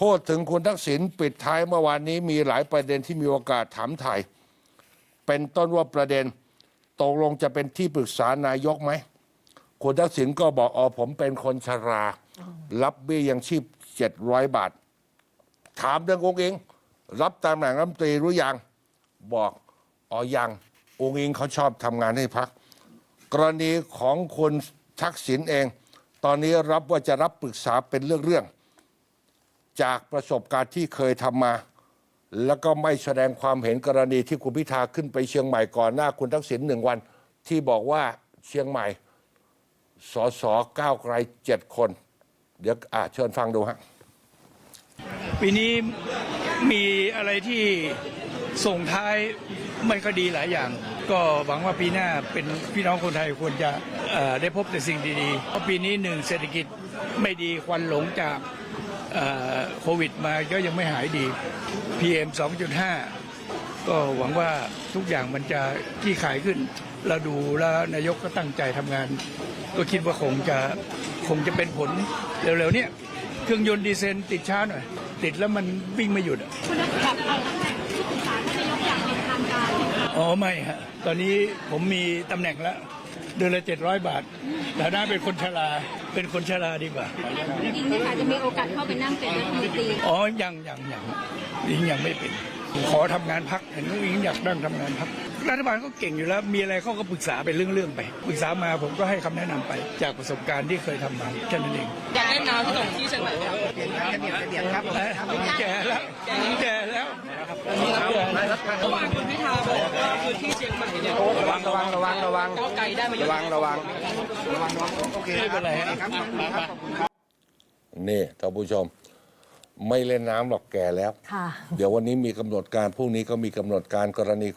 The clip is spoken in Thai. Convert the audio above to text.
พูดถึงคุณทักษิณปิดท้ายเมื่อวานนี้มีหลายประเด็นที่มีโอกาสถามถ่ายเป็นต้นว่าประเด็นตกลงจะเป็นที่ปรึกษานายกไหมคุณทักษิณก็บอกอ๋อผมเป็นคนชรา รับเบี้ยยังชีพเจ็ดร้อยบาท ถามเรื่ององค์เองรับตำแหน่งรัฐมนตรีหรือยัง บอกอ๋อยังองค์เองเขาชอบทำงานให้พัก กรณีของคุณทักษิณเอง ตอนนี้รับว่าจะรับปรึกษาเป็นเรื่องๆ จากประสบการณ์ที่เคยทำมา แล้วก็ไม่แสดงความเห็นกรณีที่คุณพิธาขึ้นไปเชียงใหม่ก่อนหน้าคุณทักษิณหนึ่งวัน ที่บอกว่าเชียงใหม่สสก้าวไกลเจ็ดคน เดี๋ยวอะเชิญฟังดูฮะปีนี้มีอะไรที่ส่งท้ายไม่ก็ดีหลายอย่าง ก็หวังว่าปีหน้าเป็นพี่น้องคนไทยควรจะได้พบแต่สิ่งดีๆเพราะปีนี้หนึ่งเศรษฐกิจไม่ดีควันหลงจาก โควิดมาก็ยังไม่หายดี PM 2.5 ก็หวังว่าทุกอย่างมันจะขี้ขายขึ้น เราดูแล้วนายกก็ตั้งใจทำงาน ก็คิดว่าคงจะคงจะเป็นผลเร็วๆ เนี้เครื่องยนต์ดีเซลติดช้าหน่อย ติดแล้วมันวิ่งไม่หยุดอะแบบเอาที่ปรึกษาท่านนายกอย่างเป็นทางการอ๋อไม่ฮะตอนนี้ผมมีตำแหน่งแล้ว เดือนละเจ็ดร้อยบาทฐานะเป็นคนชราเป็นคนชราดีกว่าจริงๆเนี่ยค่ะจะมีโอกาสเข้าไปนั่งเป็นรัฐมนตรีอ๋อยังยังยังยิงยังไม่เป็น ขอทำงานพักเห็นว่ายิงอยากนั่งทำงานพักรัฐบาลก็เก่งอยู่แล้ว มีอะไรเขาก็ปรึกษาเป็นเรื่องๆไปปรึกษามาผมก็ให้คำแนะนำไป จากประสบการณ์ที่เคยทำมาแค่นั้นเองอยากเล่นน้ำที่ตรงที่เชียงใหม่ครับแก่แล้วแก่แล้วเมื่อวานคุณพิธาบอก ระวังระวังระวังระวังระวังระวังระวังโอเคไม่เป็นไรฮะนี่ท่านผู้ชม ไม่เล่นน้ำหรอกแก่แล้ว เดี๋ยววันนี้มีกำหนดการพรุ่งนี้ก็มีกำหนดการกรณี